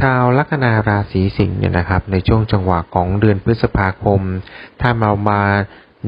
ชาวลัคนาราศีสิงห์เนี่ยนะครับ ในช่วงจังหวะของเดือนพฤษภาคม ถ้าเรามา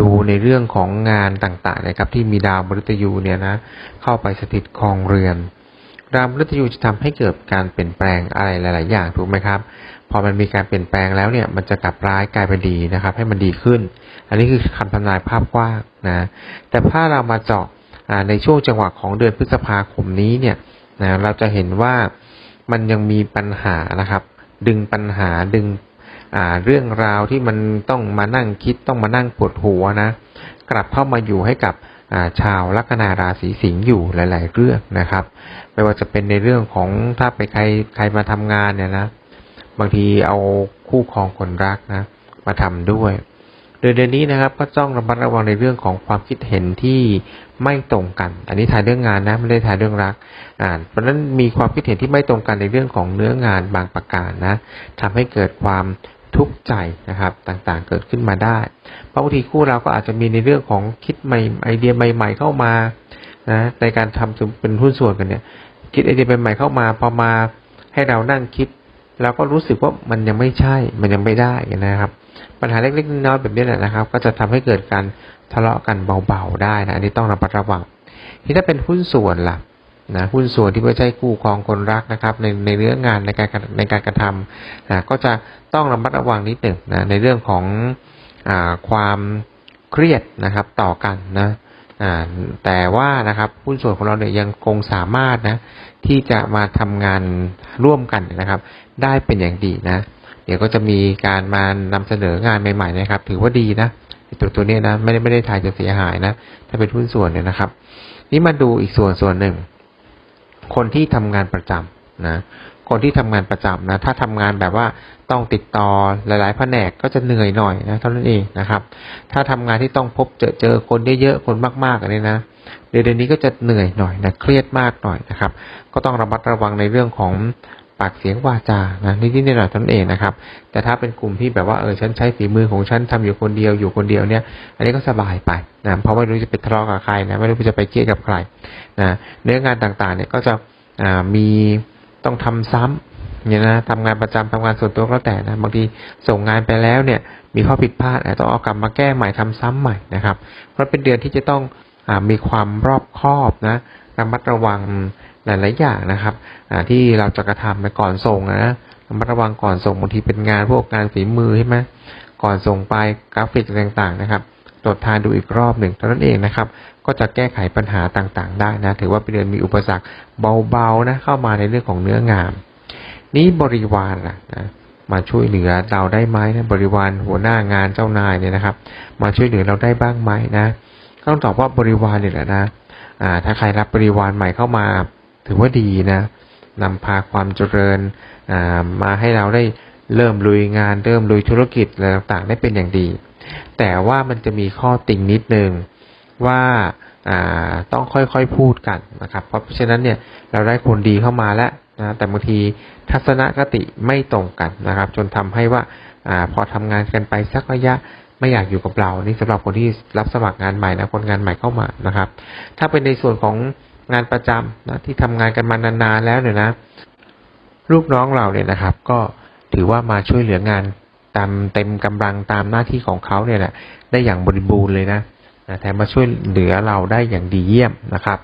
ดูในเรื่องของงานต่างๆนะครับที่มีดาวมฤตยูเนี่ยนะเข้าไปสถิตครองเรือนดาวมฤตยูจะทำให้เกิดการเปลี่ยนแปลงอะไรหลาย ๆ อย่างถูกไหมครับ พอมันมีการเปลี่ยนแปลงแล้วเนี่ยมันจะกลับร้ายกลายเป็นดีนะครับ ให้มันดีขึ้น อันนี้คือคำทำนายภาพกว้างนะแต่ถ้าเรามาเจาะในช่วงจังหวะของเดือนพฤษภาคมนี้เนี่ยนะเราจะเห็นว่า มันยังมีปัญหานะครับ ดึงปัญหาดึงเรื่องราวที่มันต้องมานั่งคิดต้องมานั่งปวดหัวนะ กลับเข้ามาอยู่ให้กับาชาวลัคนาราศีสิงห์อยู่หลาย ๆ เรื่องนะครับ ไม่ว่าจะเป็นในเรื่องของถ้าไปใครใครมาทำงานเนี่ยนะ บางทีเอาคู่ครองคนรักนะ มาทำด้วย ดยเดือนนี้นะครับก็ต้องระมัดระวังในเรื่องของความคิดเห็นที่ไม่ตรงกัน อันนี้ถ่ายเรื่องงานนะไม่ได้ถ่ายเรื่องรัก อ่า เพราะฉะนั้นมีความคิดเห็นที่ไม่ตรงกันในเรื่องของเนื้องานบางประการนะทำให้เกิดความทุกข์ใจนะครับต่างๆเกิดขึ้นมาได้บางทีคู่เราก็อาจจะมีในเรื่องของคิดใหม่ไอเดียใหม่ ๆ เข้ามานะในการทำเป็นหุ้นส่วนกันเนี่ย คิดไอเดียใหม่ๆเข้ามาพอมาให้เรานั่งคิด เราก็รู้สึกว่ามันยังไม่ใช่ มันยังไม่ได้นะครับ ปัญหาเล็กๆน้อยๆแบบนี้แหละนะครับ ก็จะทำให้เกิดการทะเลาะกันเบาๆได้นะอันนี้ต้องระมัดระวัง ที่ถ้าเป็นหุ้นส่วนล่ะนะหุ้นส่วนที่ไม่ใช่คู่ครองคนรักนะครับ ในในเรื่องงานในการในการกระทำนะก็จะต้องระมัดระวังนิดหนึ่งนะในเรื่องของอความเครียดนะครับต่อกันนะแต่ว่านะครับหุ้นส่วนของเราเนี่ยยังคงสามารถนะที่จะมาทำงานร่วมกันนะครับ ได้เป็นอย่างดีนะ เดี๋ยวก็จะมีการมานำเสนองานใหม่ๆนะครับ ถือว่าดีนะตัวตัวนี้นะไม่ได้ไม่ได้ถ่ายจะเสียหายนะ ถ้าเป็นหุ้นส่วนเนี่ยนะครับ นี่มาดูอีกส่วนส่วนหนึ่ง คนที่ทำงานประจำนะคนที่ทำงานประจำนะ ถ้าทำงานแบบว่าต้องติดต่อหลายๆแผนกก็จะเหนื่อยหน่อยนะเท่านั้นเองนะครับ ถ้าทำงานที่ต้องพบเจอเจอคนเยอะๆคนมากๆอันนี้นะเดือนนี้ก็จะเหนื่อยหน่อยนะเครียดมากหน่อยนะครับ ก็ต้องระมัดระวังในเรื่องของากเสียงวาจานะนิดๆหน่อยๆเท่านั้นเองนะครับ แต่ถ้าเป็นกลุ่มที่แบบว่าเออฉันใช้ฝีมือของฉันทำอยู่คนเดียวอยู่คนเดียวเนี่ย อันนี้ก็สบายไปนะเพราะไม่รู้จะไปทะเลาะกับใครนะไม่รู้จะไปเครียดกับใครนะเนื้องานต่างๆเนี่ยก็จะมีต้องทำซ้ำเนี่ยนะทำงานประจำทำงานส่วนตัวก็แล้วแต่นะบางทีส่งงานไปแล้วเนี่ย มีข้อผิดพลาดต้องเอากลับมาแก้ใหม่ทำซ้ำใหม่นะครับ เพราะเป็นเดือนที่จะต้องอมีความรอบคอบนะระมัดระวัง หลาย ๆ อย่างนะครับที่เราจะกระทำไปก่อนส่งนะระมัดระวังก่อนส่งบางทีเป็นงานพวกงานฝีมือใช่ไหมก่อนส่งไปกราฟิกต่าง ๆ นะครับตรวจทานดูอีกรอบหนึ่งเท่านั้นเองนะครับ ก็จะแก้ไขปัญหาต่าง ๆ ได้นะ ถือว่าเป็นเดือนมีอุปสรรคเบา ๆ นะ เข้ามาในเรื่องของเนื้องานนี้บริวารล่ะนะมาช่วยเหลือเราได้ไหมนะบริวารหัวหน้างานเจ้านายเนี่ยนะครับ มาช่วยเหลือเราได้บ้างไหมนะต้องตอบว่าบริวารเนี่ยแหละนะอ่าถ้าใครรับบริวารใหม่เข้ามา ถือว่าดีนะนำพาความเจริญมาให้เราได้เริ่มลุยงาน เริ่มลุยธุรกิจอะไรต่างๆได้เป็นอย่างดี แต่ว่ามันจะมีข้อติ่งนิดนึงว่าต้องค่อยๆพูดกันนะครับ เพราะฉะนั้นเนี่ยเราได้คนดีเข้ามาแล้วนะแต่บางทีทัศนคติไม่ตรงกันนะครับ จนทำให้ว่าอพอทำงานกันไปสักระยะไม่อยากอยู่กับเรา นี่สำหรับคนที่รับสมัครงานใหม่นะคนงานใหม่เข้ามานะครับ ถ้าเป็นในส่วนของ งานประจำนะที่ทำงานกันมานานๆแล้วเนี่ยนะ ลูกน้องเราเนี่ยนะครับ ก็ถือว่ามาช่วยเหลืองานตามเต็มกำลังตามหน้าที่ของเขาเนี่ยแหละได้อย่างบริบูรณ์เลยนะนะแถมมาช่วยเหลือเราได้อย่างดีเยี่ยมนะครับ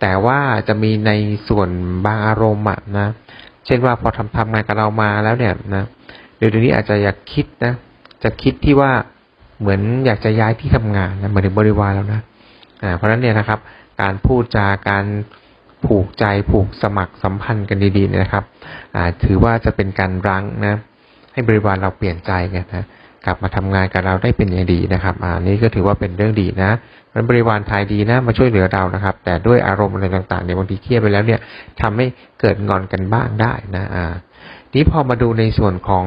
แต่ว่าจะมีในส่วนบางอารมณ์อะนะ เช่นว่าพอทำทำงานกับเรามาแล้วเนี่ยนะเดี๋ยวนี้อาจจะอยากคิดนะจะคิดที่ว่าเหมือนอยากจะย้ายที่ทำงานนะเหมือนบริวารแล้วนะอ่าเพราะฉะนั้นเนี่ยนะครับ การพูดจาการผูกใจผูกสมัครสัมพันธ์กันดีๆนะครับถือว่าจะเป็นการรั้งนะให้บริวารเราเปลี่ยนใจกันนะกลับมาทำงานกับเราได้เป็นอย่างดีนะครับอ่านี่ก็ถือว่าเป็นเรื่องดีนะมันบริวารไทยดีนะมาช่วยเหลือเรานะครับ แต่ด้วยอารมณ์อะไรต่างๆเนี่ยบางทีเครียดไปแล้วเนี่ยทำให้เกิดงอนกันบ้างได้นะอ่านี้พอมาดูในส่วนของ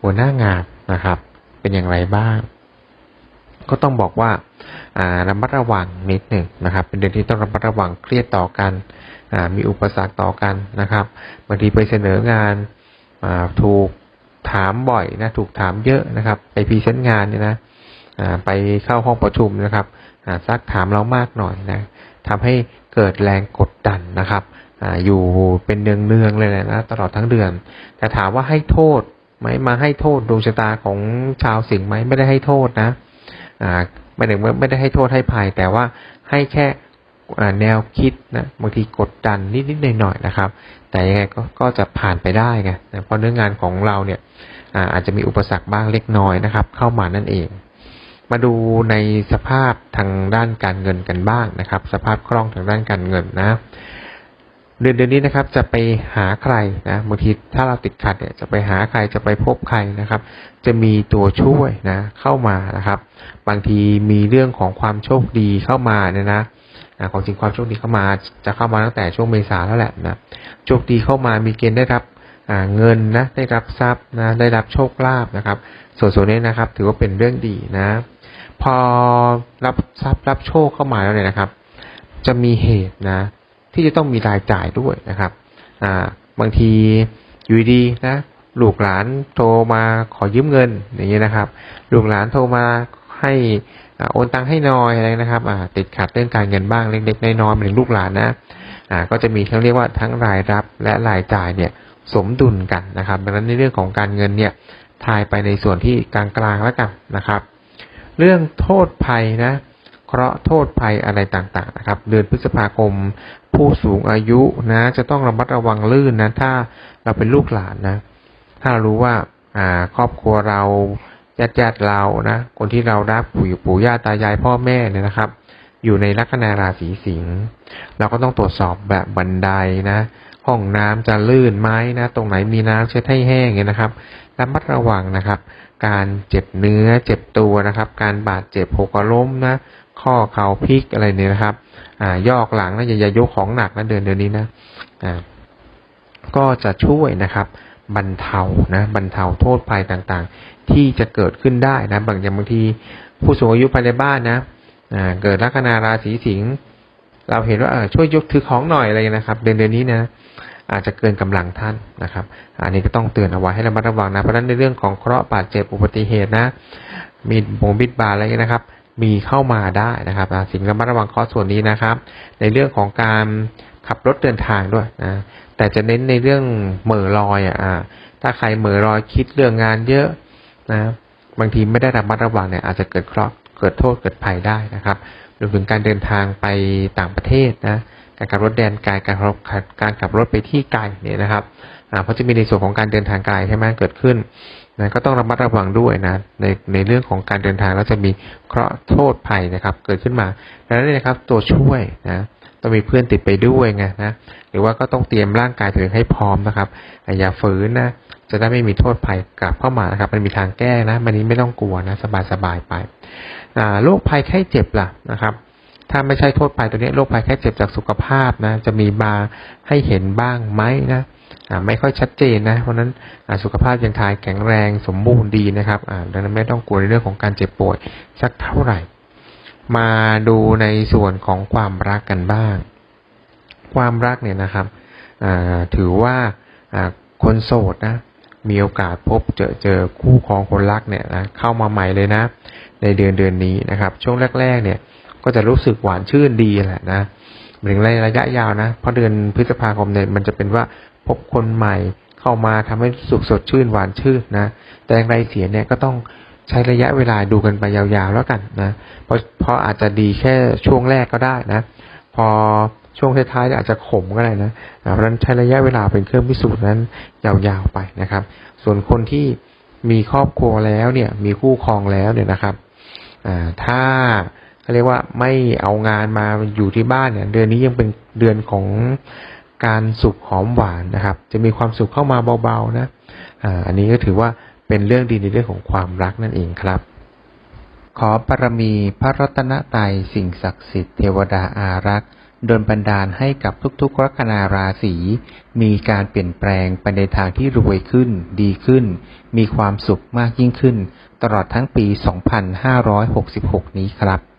หัวหน้างานนะครับ เป็นอย่างไรบ้าง ก็ต้องบอกว่าระมัดระวังนิดหนึ่งนะครับ เป็นเดือนที่ต้องระมัดระวังเครียดต่อกันมีอุปสรรคต่อกันนะครับบางทีไปเสนองานถูกถามบ่อยนะถูกถามเยอะนะครับไปพรีเซนต์งานเนี่ยนะไปเข้าห้องประชุมนะครับซักถามเรามากหน่อยนะทำให้เกิดแรงกดดันนะครับออยู่เป็นเนืองๆเลยนะตลอดทั้งเดือน แต่ถามว่าให้โทษไหมมาให้โทษดวงชะตาของชาวสิงห์ไหมไม่ได้ให้โทษนะ ไม่ได้ไม่ได้ให้โทษให้ภัย แต่ว่าให้แค่แนวคิดนะบางทีกดดันนิดๆหน่อยๆนะครับ แต่ยังไงก็ก็จะผ่านไปได้ไงนะเพราะเนื้องานของเราเนี่ยอาจจะมีอุปสรรคบ้างเล็กน้อยนะครับ เข้ามานั่นเอง มาดูในสภาพทางด้านการเงินกันบ้างนะครับ สภาพคล่องทางด้านการเงินนะ เดือนเดือนนี้นะครับจะไปหาใครนะบางทีถ้าเราติดขัดเนี่ยจะไปหาใครจะไปพบใครนะครับ จะมีตัวช่วยนะเข้ามานะครับ บางทีมีเรื่องของความโชคดีเข้ามาเนี่ยนะอ่าของจริงความโชคดีเข้ามาจะเข้ามาตั้งแต่ช่วงเมษาแล้วแหละนะโชคดีเข้ามามีเกณฑ์ได้รับเงินนะได้รับทรัพย์นะได้รับโชคลาภนะครับ ส่วนส่วนนี้นะครับ ถือว่าเป็นเรื่องดีนะ พอรับทรัพย์รับโชคเข้ามาแล้วเนี่ยนะครับ จะมีเหตุนะ ที่จะต้องมีรายจ่ายด้วยนะครับอ่าบางทีอยู่ดีนะลูกหลานโทรมาขอยืมเงินอย่างเงี้ยนะครับ ลูกหลานโทรมาให้อโอนตังค์ให้น้อยอะไรนะครับอ่าติดขัดเรื่องการเงินบ้างเล็กๆน้อยๆเป็นลูกหลานนะอ่าก็จะมีทั้งเรียกว่าทั้งรายรับและรายจ่ายเนี่ยสมดุลกันนะครับดังนั้นในเรื่องของการเงินเนี่ยทายไปในส่วนที่กลางๆแล้วกันนะครับ เรื่องโทษภัยนะ เคราะห์โทษภัยอะไรต่างๆนะครับ เดือนพฤษภาคม ผู้สูงอายุนะจะต้องระมัดระวังลื่นนะถ้าเราเป็นลูกหลานนะ ถ้าเรารู้ว่าอ่าครอบครัวเราญาติญาติๆเรานะคนที่เรารักปู่ปู่ย่าตายายพ่อแม่เนี่ยนะครับ อยู่ในลัคนาราศีสิงห์เราก็ต้องตรวจสอบแบบบันไดนะห้องน้ำจะลื่นไหมนะ ตรงไหนมีน้ำเช็ดให้แห้งเนี่ยนะครับระมัดระวังนะครับ การเจ็บเนื้อเจ็บตัวนะครับ การบาดเจ็บหกล้มนะ ข้อเข่าพลิกอะไรเนี่ยนะครับ อ่า ยอกหลังนะอย่าอย่ายกของหนักนะเดือนเดือนนี้นะ อ่า ก็จะช่วยนะครับบรรเทานะบรรเทาโทษภัยต่างๆ ที่จะเกิดขึ้นได้นะบางอย่างบางทีผู้สูงอายุภายในบ้านนะอ่าเกิดลัคนาราศีสิงห์เราเห็นว่าเออช่วยยกถือของหน่อยอะไรนะครับเดือนเดือนนี้นะอาจจะเกินกำลังท่านนะครับ อันนี้ก็ต้องเตือนเอาไว้ให้ระมัดระวังนะเพราะฉะนั้นในเรื่องของเคราะห์บาดเจ็บอุบัติเหตุนะมีบงบิดบาอะไรนะครับ มีเข้ามาได้นะครับสิ่งระมัดระวังข้อส่วนนี้นะครับ ในเรื่องของการขับรถเดินทางด้วยนะแต่จะเน้นในเรื่องเหม่อลอยอะถ้าใครเหม่อลอยคิดเรื่องงานเยอะนะบางทีไม่ได้ระมัดระวังเนี่ยอาจจะเกิดเคราะห์เกิดโทษเกิดภัยได้นะครับรวมถึงการเดินทางไปต่างประเทศนะการขับรถแดนไกลการขับการขับรถไปที่ไกลเนี่ยนะครับ เพราะจะมีในส่วนของการเดินทางไกลใช่ไหมเกิดขึ้นนะก็ต้องระมัดระวังด้วยนะในในเรื่องของการเดินทางแล้วจะมีเคราะห์โทษภัยนะครับ เกิดขึ้นมาดังนั้นเนะครับตัวช่วยนะต้องมีเพื่อนติดไปด้วยไงนะหรือว่าก็ต้องเตรียมร่างกายตัวเองให้พร้อมนะครับอย่าฝืนนะจะได้ไม่มีโทษภัยกลับเข้ามานะครับ มันมีทางแก้นะมันนี้ไม่ต้องกลัวนะสบายๆไปอ่าโรคภัยไข้เจ็บล่ะนะครับ ถ้าไม่ใช่โทษภัยตัวนี้โรคภัยแค่เจ็บจากสุขภาพนะ จะมีมาให้เห็นบ้างไหมนะไม่ค่อยชัดเจนนะ เพราะนั้นสุขภาพยังทายแข็งแรงสมบูรณ์ดีนะครับดังนั้นไม่ต้องกลัวในเรื่องของการเจ็บป่วยสักเท่าไหร่ มาดูในส่วนของความรักกันบ้าง ความรักเนี่ยนะครับถือว่าอ่าคนโสดนะมีโอกาสพบเจอเจอคู่ครองคนรักเนี่ยนะเข้ามาใหม่เลยนะ ในเดือนเดือนนี้นะครับ ช่วงแรก ๆ เนี่ย ก็จะรู้สึกหวานชื่นดีแหละนะถึงระยะยาวนะเพราะเดือนพฤษภาคมเนี่ยมันจะเป็นว่าพบคนใหม่เข้ามาทำให้สึกสดชื่นหวานชื่นนะ แต่อย่างไรเสียเนี่ยก็ต้องใช้ระยะเวลาดูกันไปยาวๆแล้วกันนะ เพราะเพราะอาจจะดีแค่ช่วงแรกก็ได้นะ พอช่วงท้ายๆอาจจะขมก็ได้นะเพราะฉะนั้นใช้ระยะเวลาเป็นเครื่องพิสูจน์นั้นยาวๆไปนะครับ ส่วนคนที่มีครอบครัวแล้วเนี่ยมีคู่ครองแล้วเนี่ยนะครับอ่าถ้า เขาเรียกว่าไม่เอางานมาอยู่ที่บ้านเนี่ย เดือนนี้ยังเป็นเดือนของการสุขหอมหวานนะครับ จะมีความสุขเข้ามาเบาๆนะอ่าอันนี้ก็ถือว่าเป็นเรื่องดีในเรื่องของความรักนั่นเองครับ ขอบารมีพระรัตนตรัยสิ่งศักดิ์สิทธิ์เทวดาอารักษ์โดนบันดาลให้กับทุกๆลัคนาราศีมีการเปลี่ยนแปลงไปในทางที่รวยขึ้น ดีขึ้น มีความสุขมากยิ่งขึ้น ตลอดทั้งปี 2566 นี้ครับ